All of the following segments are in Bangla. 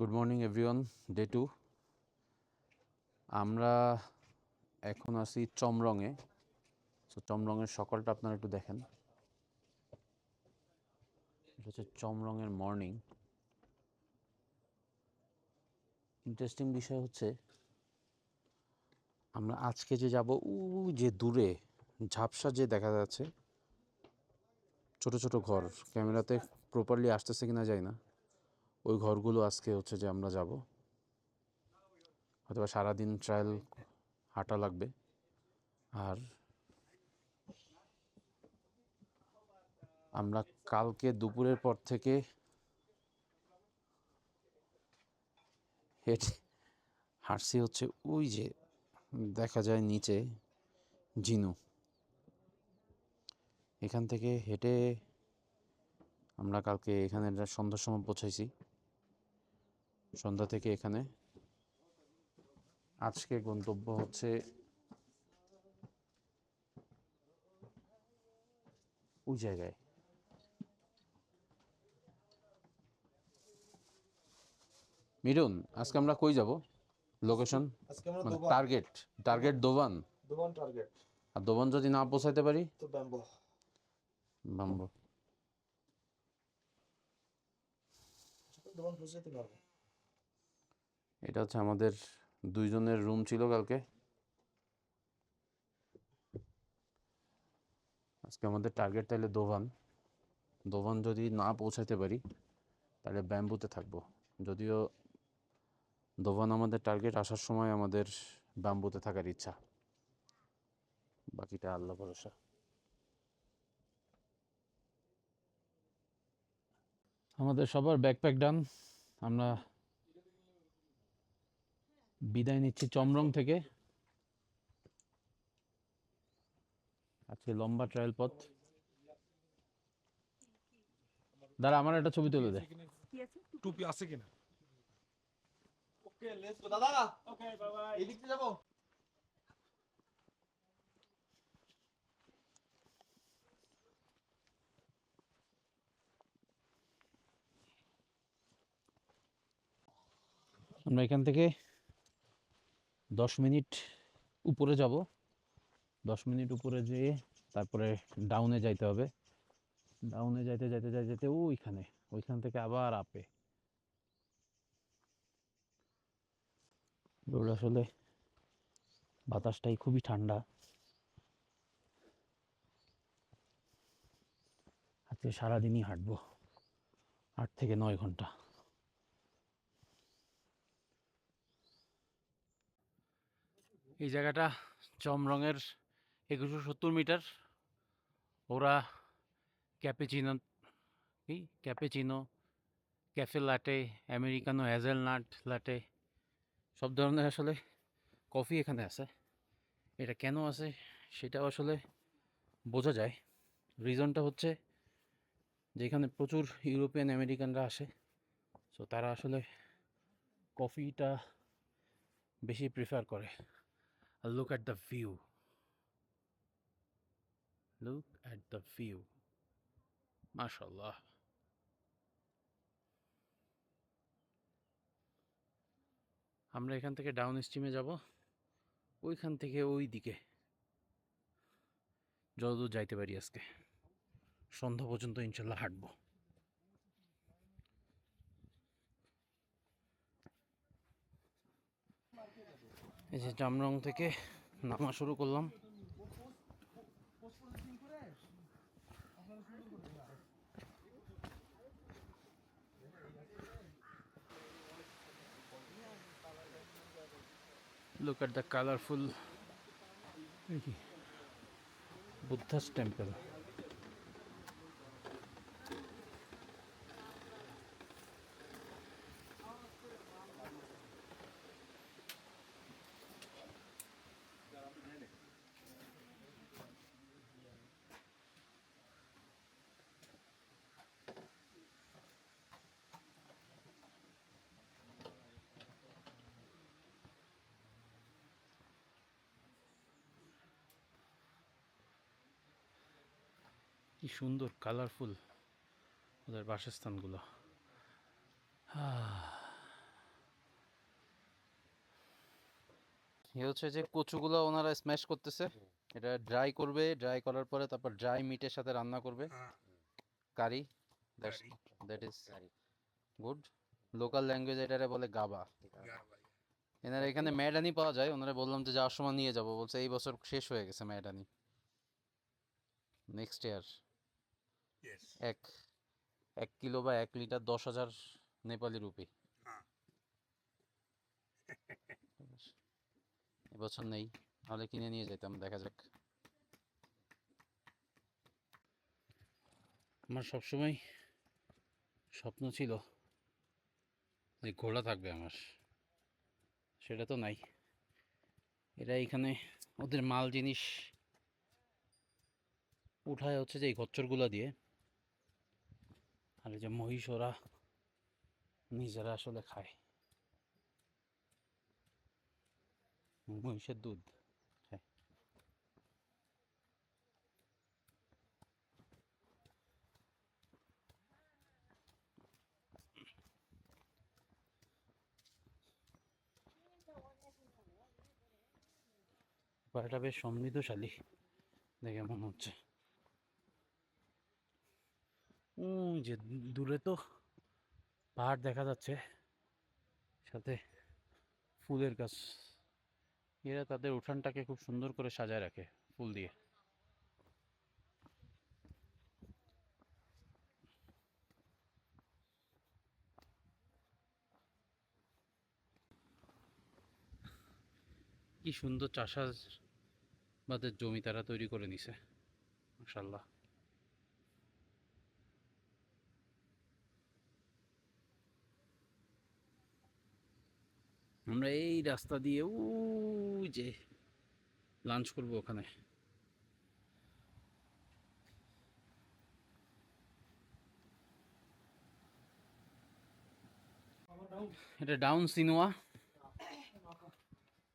Good morning everyone day two আমরা এখন আছি চমরঙে। সো চমরঙের সকালটা আপনারা একটু দেখেন। এটা হচ্ছে চমরঙের মর্নিং ইন্টারেস্টিং বিষয় হচ্ছে, আমরা আজকে যে যাব উ যে দূরে, ঝাপসা যে দেখা যাচ্ছে, ছোট ছোট ঘর। ক্যামেরাতে প্রপারলি আসতেছে কিনা যায় না। ওই ঘরগুলো আজকে হচ্ছে যে আমরা যাব। হয়তো সারাদিন ট্রায়াল হাঁটা লাগবে। আর আমরা কালকে দুপুরের পর থেকে হেঁটে হাঁটছি হচ্ছে ওই যে দেখা যায় নিচে জিনু। এখান থেকে হেঁটে আমরা কালকে এখানে সন্ধ্যার সময় পৌঁছাইছি। সন্ধ্যা থেকে এখানে। আজকে গন্তব্য হচ্ছে ওই জায়গায়। মিরুন আজকে আমরা কই যাব? লোকেশন মানে target target Doban. Doban target আর দোবান যদি না পৌঁছাইতে পারি? তো ব্যাম্বো। বাম্বো দোবান পৌঁছে যেতে পারব। এটা হচ্ছে আমাদের দুইজনের রুম ছিল কালকে। আজকে আমাদের টার্গেট তাহলে দোভান। দোভান যদি না পৌঁছাতে পারি, তাহলে ব্যাম্বুতে থাকব। যদিও দোভান আমাদের টার্গেট আসার সময় আমাদের ব্যাম্বুতে থাকার ইচ্ছা। বাকিটা আল্লাহ ভরসা। আমাদের সবার ব্যাকপ্যাক ডান আমরা বিদায় নিচ্ছি চমরং থেকে। আজকে লম্বা ট্রায়াল পথ। দাঁড়া আমার একটা ছবি তুলে দে। টুপি আছে কিনা? ওকে লেটস গো দাদা! ওকে বাই বাই এদিক দিয়ে আমরা এখান থেকে দশ মিনিট উপরে যাব। দশ মিনিট উপরে যেয়ে তারপরে ডাউনে যাইতে হবে। ডাউনে যাইতে যাইতে যাইতে যাইতে ওইখানে, ওইখান থেকে আবার আপে রোড আসলে বাতাসটাই খুবই ঠান্ডা। আজকে সারাদিনই হাঁটবো। আট থেকে নয় ঘণ্টা। এই জায়গাটা চমরঙের একুশশো সত্তর মিটার। ওরা ক্যাপেচিনো, কি? Cappuccino, cafe latte, americano hazelnut latte, সব ধরনের আসলে কফি এখানে আছে। এটা কেন আছে সেটাও আসলে বোঝা যায়। রিজনটা হচ্ছে যে এখানে প্রচুর ইউরোপিয়ান আমেরিকানরা আসে সো তারা আসলে কফিটা বেশি প্রিফার করে। Look at the view. Look at the view. MashaAllah. আমরা এখান থেকে ডাউন স্ট্রিমে যাব ওইখান থেকে ওই দিকে যতদূর যাইতে পারি আজকে সন্ধ্যা পর্যন্ত ইনশাল্লাহ হাঁটবো এই যে জামরং থেকে নামা শুরু করলাম Look at the colorful Buddha's temple. কি সুন্দর কালারফুল ওদের বাসস্থানগুলো। এ হচ্ছে যে কচুগুলো ওনারা স্ম্যাশ করতেছে। এটা ড্রাই করবে ড্রাই করার পরে তারপর ড্রাই মিটের সাথে রান্না করবে। Curry that is good local language এটারে বলে গাবা। এনারা এখানে ম্যাডানি পাওয়া যায়। ওনারা বললাম যে যাওয়ার সময় নিয়ে যাব। বলছে এই বছর শেষ হয়ে গেছে ম্যাডানি। নেক্সট ইয়ার এক এক কিলো বা এক লিটার দশ হাজার নেপালি রুপি। হ্যাঁ। এবছর নেই নাহলে কিনে নিয়ে যেতাম দেখা যাক। আমার সবসময় স্বপ্ন ছিল যে ঘোড়া থাকবে আমার সেটা তো নাই। এরা এখানে ওদের মাল জিনিস উঠায় হচ্ছে যে এই খচ্চরগুলো দিয়ে। আর যে মহিষ ওরা নিজেরা আসলে খায়। মহিষের দুধ খায়। পাড়াটা বেশ সমৃদ্ধশালী, দেখে মনে হচ্ছে। যে দূরে তো পাহাড় দেখা যাচ্ছে, সাথে ফুলের গাছ। এরা তাদের উঠানটাকে খুব সুন্দর করে সাজায় রাখে ফুল দিয়ে। কি সুন্দর চাষাবাদের জমি তারা তৈরি করে নিছে মাশাল্লাহ আমরা এই রাস্তা দিয়ে ওই যে লাঞ্চ করব ওখানে। এটা ডাউন সিনোয়া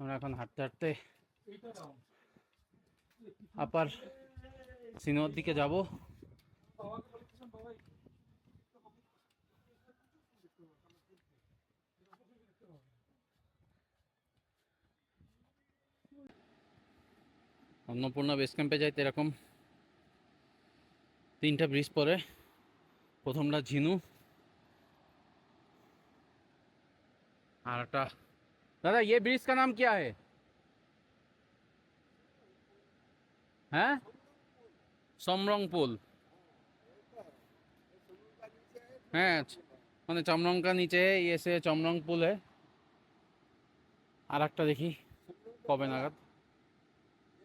আমরা এখন হাঁটতে হাঁটতে আপার সিনোয়ার দিকে যাব। অন্নপূর্ণা বেস ক্যাম্পে যাইতে এরকম তিনটা ব্রিজ পরে প্রথমটা ঝিনু। আর একটা দাদা ইয়ে ব্রিজ কা নাম কি হ্যাঁ হ্যাঁ? সমরং পুল হ্যাঁ মানে চমরংকা নিচে এসে চমরং পুল হ্যাঁ আর একটা দেখি, কবে নাগাদ?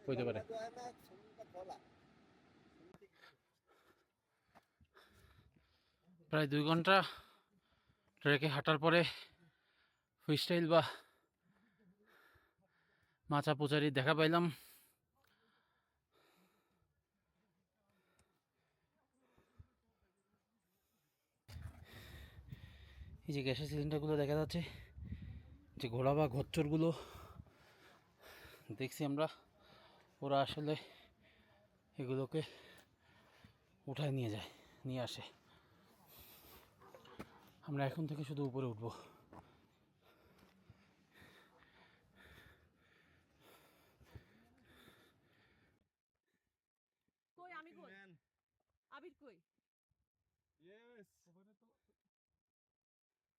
হইতে পারে। প্রায় দুই ঘণ্টা ট্রেকে হাঁটার পরে ফ্রিস্টাইল বা মাচা পোচারি দেখা পাইলাম। এই যে গ্যাসের সিলিন্ডারগুলো দেখা যাচ্ছে, যে ঘোড়া বা ঘচ্চরগুলো দেখছি আমরা। ওরা আসলে এগুলোকে উঠায় নিয়ে যায় নিয়ে আসে। আমরা এখন থেকে শুধু উপরে উঠবো কই আমি কই আবির কই Yes.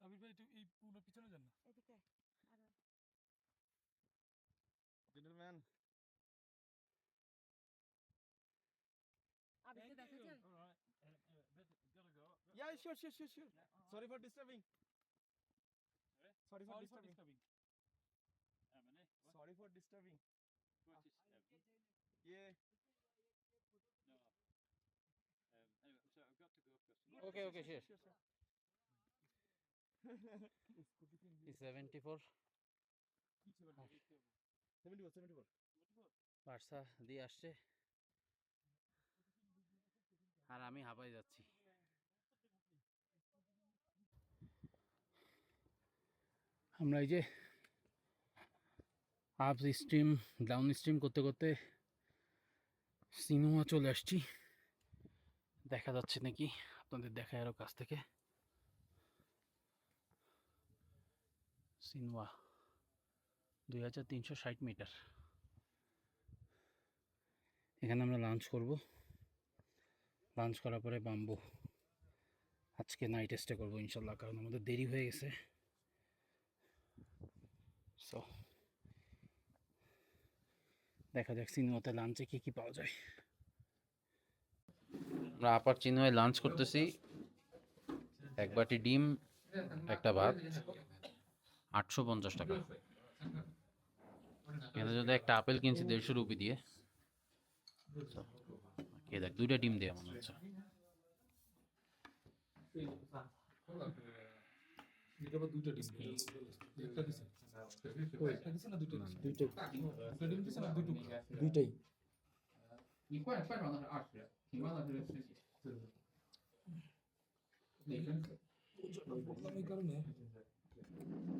আবির ভাই একটু এই পুরো পিছনে যান না এদিকে আয়। আরও Gentlemen. আবিরকে দেখেছেন Yeah, sure, sure, sure, sure. Sorry for disturbing. Sorry for disturbing. Sorry for disturbing. Yeah. Okay শেষ Sure, sure. Seventy four 74, 74. বার্সা দিয়ে আসছে আর আমি হাঁপাই যাচ্ছি আমরা এই যে আপ স্ট্রিম ডাউন স্ট্রিম করতে করতে সিনেমা চলে আসছি। দেখা যাচ্ছে নাকি? আপনাদের দেখায় আরও কাছ থেকে। সিনেমা দুই হাজার তিনশো ষাট মিটার এখানে আমরা লাঞ্চ করব। লাঞ্চ করার পরে বাম্বু। আজকে নাইট স্টে করব ইনশাল্লাহ, কারণ আমাদের দেরি হয়ে গেছে। সো দেখা যাক সিনেমাতে লাঞ্চে কী কী পাওয়া যায়। আমরা আপার চিহ্নয় লাঞ্চ করতেছি। এক বাটি ডিম একটা ভাত আটশো পঞ্চাশ টাকা। এখানে যদি একটা আপেল কিনছি দেড়শো রুপি দিয়ে। খেয়ে দেখ দুইটা ডিম দেওয়া মনে হচ্ছে। এটা আবার দুইটা ডিম একটা দিছে ও একটা দিছে না দুইটা দিছে দুইটাই একটা ডিম দিছে না দুটো দুইটাই বললাম এই কারণে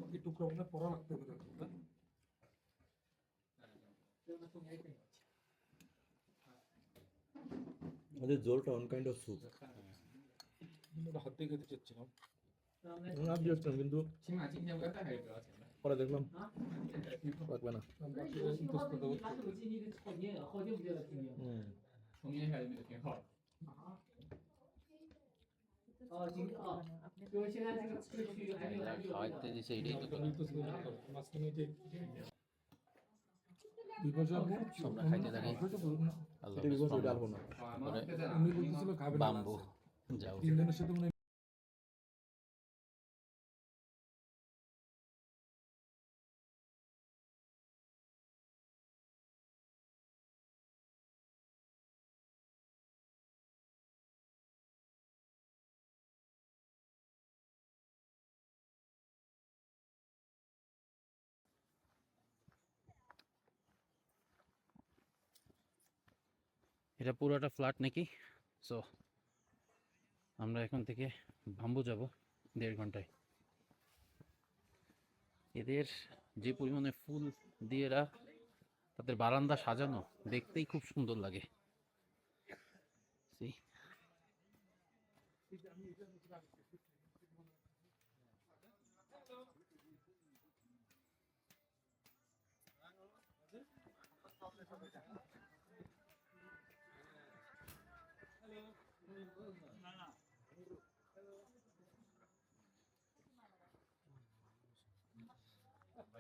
এই টুকরা মনে পড়া রাখতে হবে তাই আমাদের জোলটা অন কাইন্ড অফ স্যুপ ওটা হাত দিয়ে খেতে চাচ্ছিলাম আমি দিয়েছিলাম কিন্তু পরে দেখলাম। লাগবে না। বাকি ইন্তস্ত এটা পুরোটা ফ্ল্যাট নাকি? সো আমরা এখন থেকে বাম্বু যাব দেড় ঘন্টায়। এদের যে পরিমাণে ফুল দিয়ে এরা তাদের বারান্দা সাজানো দেখতেই খুব সুন্দর লাগে।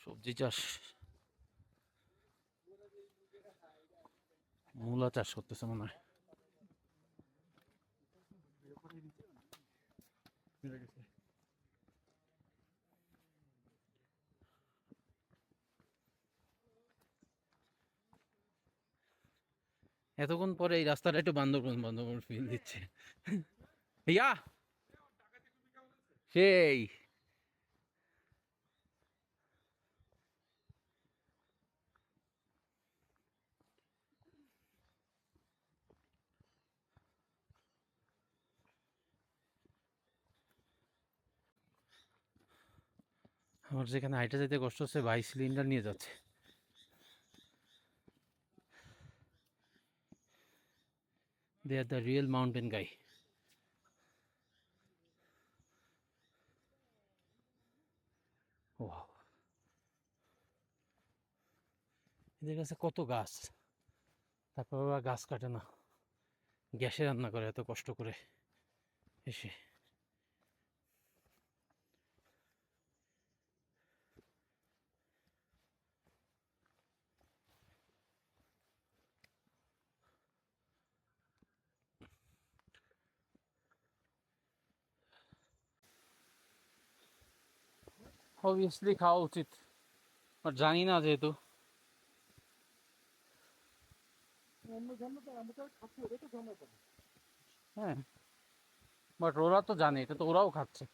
সবজি চাষ। মূলা চাষ করতেছে মনে হয়। এতক্ষণ পরে এই রাস্তাটা একটু বান্দরবন বান্দরবন ফিল দিচ্ছে। ইয়া সেই আমার যেখানে হাইটে যেতে কষ্ট হচ্ছে, ভাই সিলিন্ডার নিয়ে যাচ্ছে। They are the real mountain guy এদের কাছে কত গাছ? তারপর ওরা গাছ কাটে না। গ্যাসে রান্না করে এত কষ্ট করে। এসে। অবভিয়াসলি খাওয়া উচিত। বাট জানি না যেহেতু অন্য ঝর্ণাতে আমরা খাচ্ছি ওটা তো ঝর্ণাতে হ্যাঁ। বাট ওরা তো জানে এটা তো ওরাও খাচ্ছে।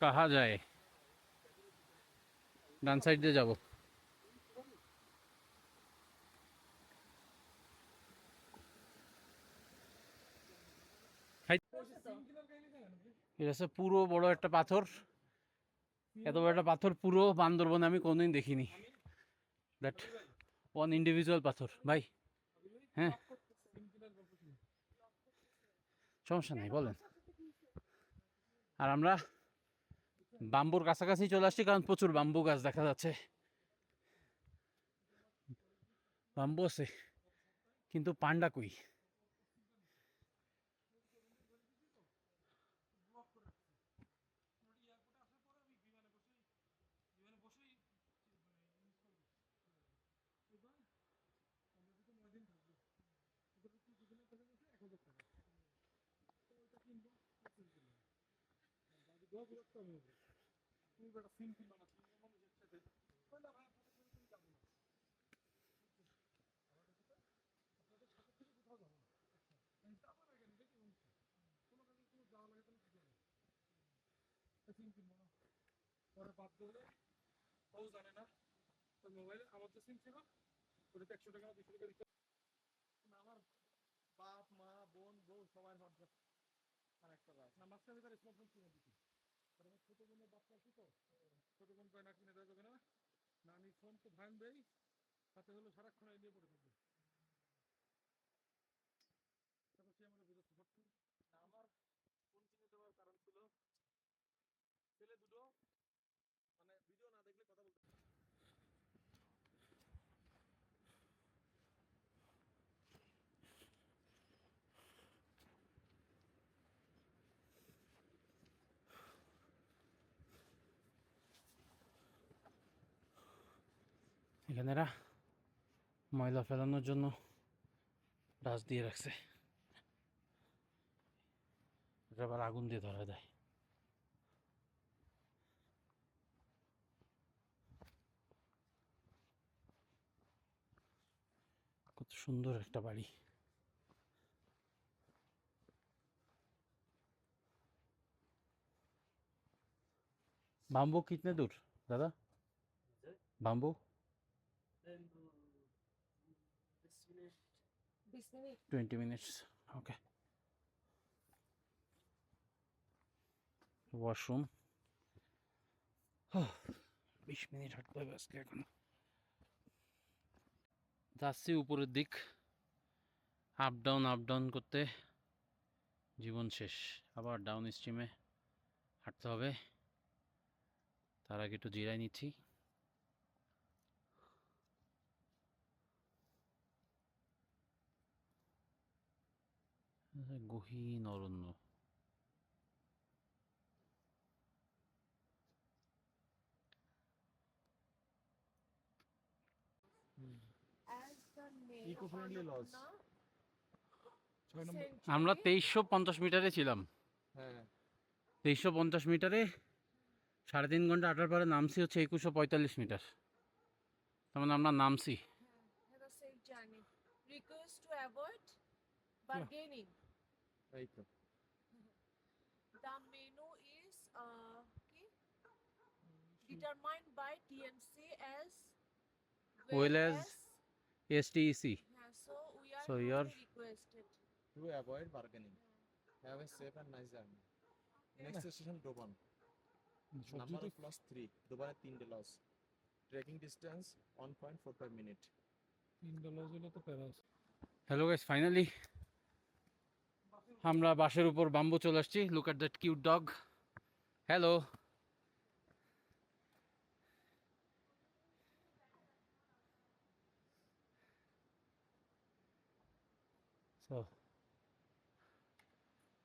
কাহা যায়? ডান সাইড দিয়ে যাব। এটা পুরো বড় একটা পাথর। এত বড় একটা পাথর পুরো বান্দরবনে আমি কোনোদিন দেখিনি। দ্যাট ওয়ান ইন্ডিভিজুয়াল পাথর। ভাই হ্যাঁ। সমস্যা নেই, বলেন। আর আমরা বাম্বুর কাছাকাছি চলে আসছি কারণ প্রচুর বাম্বু গাছ দেখা যাচ্ছে। বাম্বু আছে, কিন্তু পান্ডা কই? পরে বাদ দিলে ও জানে না, ওই মোবাইলে আমার যে সিম ছিল, ওটাতে একশো টাকা দুশো টাকা দিতে আমার বাপ, মা, বোন, বউ, সবাই হোয়াটসঅ্যাপ। আর একটা রাত না, মাঝখানে তার স্মার্টফোন কিনে দিচ্ছি বোনের বাচ্চা আছে তো? ছোট বোন কয় না কিনে দেওয়া যাবে না? না আমি ফোন তো ভাঙবেই, তাতে হলো সারাক্ষণ নিয়ে পড়ে থাকবে তারপর সে আমাকে বুঝাচ্ছে ভর্তি না আমার ফোন কিনে দেওয়ার কারণ ছিল ছেলে দুটো মানে ভিডিও না দেখলে কথা বলতে এখানে এরা ময়লা ফেলানোর জন্য ডাস দিয়ে রাখছে এটা আবার আগুন দিয়ে ধরা দেয় কত সুন্দর একটা বাড়ি বাম্বু কিতনে দূর দাদা বাম্বু বিশ মিনিট 20 minutes. Okay. ওয়াশরুম বিশ মিনিট হাঁটতে হবে আজকে এখন। যাচ্ছি উপরের দিক। আপ ডাউন আপ ডাউন করতে। জীবন শেষ। আবার ডাউন স্ট্রিমে হাঁটতে হবে। তার আগে একটু জিরাই নিচ্ছি। গহীন অরণ্য। আমরা তেইশশো পঞ্চাশ মিটারে ছিলাম। হ্যাঁ। তেইশশো পঞ্চাশ মিটারে সাড়ে তিন ঘণ্টা আটার পরে নামছি হচ্ছে একুশশো পঁয়তাল্লিশ মিটার। তার মানে আমরা নামছি। a safe journey. এই তো The menu is uh, okay, determined by TMC as Well as- এসটিইসি Yeah, so we are So so you're- requested. To avoid bargaining have a safe and nice journey next station Doban number of loss three ডোবানে তিনটে loss trekking distance one point four five minute তিন ডলার হলে তো প্যারাস হ্যালো গাইস ফাইনালি আমরা বাসের উপর বাম্বু চলে আসছি। Look at that cute dog hello so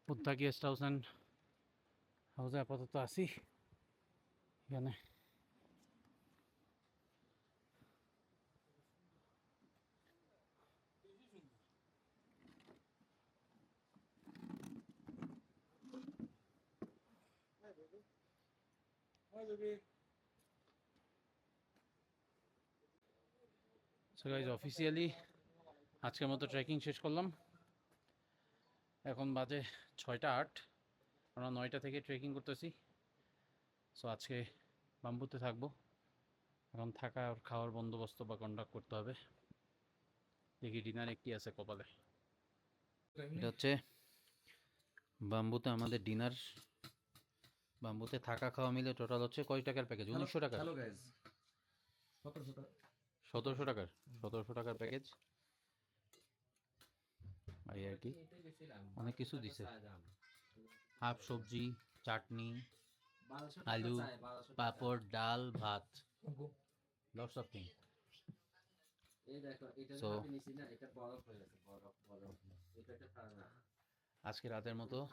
উদ্দা guest house and হাউসে আপাতত আসি এখানে Hi, baby. So guys officially আজকের মতো ট্রেকিং শেষ করলাম। এখন বাজে ছয়টা আট আমরা নয়টা থেকে ট্রেকিং করতেছি। সো আজকে বাম্বুতে থাকব। এখন থাকা আর খাওয়ার বন্দোবস্ত বা কন্ডাক্ট করতে হবে। দেখি ডিনার একটি আছে কপালে। এটা হচ্ছে বাম্বুতে আমাদের ডিনার বাম্বুতে থাকা খাওয়া মিলে টোটাল হচ্ছে কয় টাকার প্যাকেজ উনিশশো টাকা হ্যালো গাইজ সতেরোশো টাকা। সতেরোশো টাকার? সতেরোশো টাকার প্যাকেজ এই আর কি? অনেক কিছু দিছে। হাফ সবজি চাটনি আলু পাঁপড় ডাল ভাত। লটস অফ থিং এই দেখো এটা নিছি না এটা বরফ হয়ে গেছে বরফ বরফ। এটা একটা আজকে রাতের মতো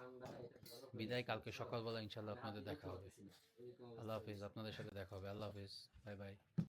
বিদায়, কালকে সকালবেলা ইনশাল্লাহ আপনাদের দেখা হবে। আল্লাহ হাফিজ, আপনাদের সাথে দেখা হবে। আল্লাহ হাফিজ। Bye bye.